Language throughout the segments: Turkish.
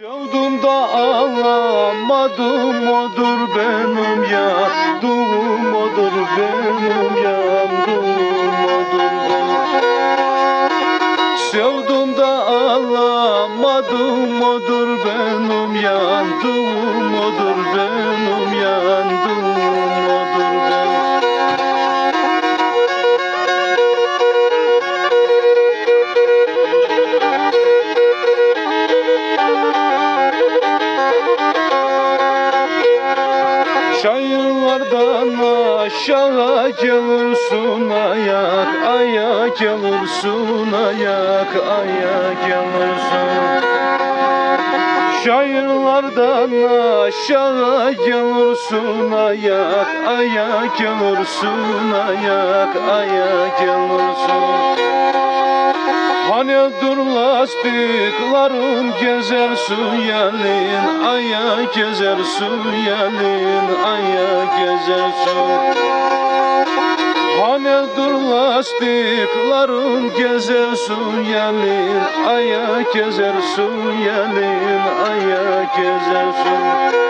Sevdim da ağlamadım odur benim yandım odur benim yandım odur benim Sevdim da ağlamadım odur benim yandım odur benim yandım Şairlardan aşağı gelirsin ayak Ayak gelirsin ayak Ayak gelirsin Şairlardan aşağı gelirsin ayak Ayak gelirsin ayak Ayak gelirsin Hani dur lastiklerin gezersin yelin Aya gezersin yelin Aya gezersin. Hani dur lastiklerin gezersin yelin Aya gezersin yelin Aya gezersin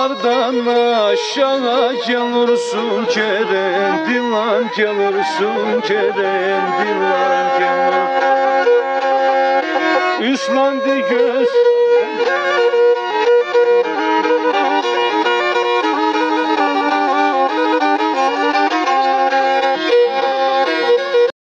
Çayırlardan aşağı gelirsin Kerem Dilan gelirsin Kerem Dilan gelir Üslandı göz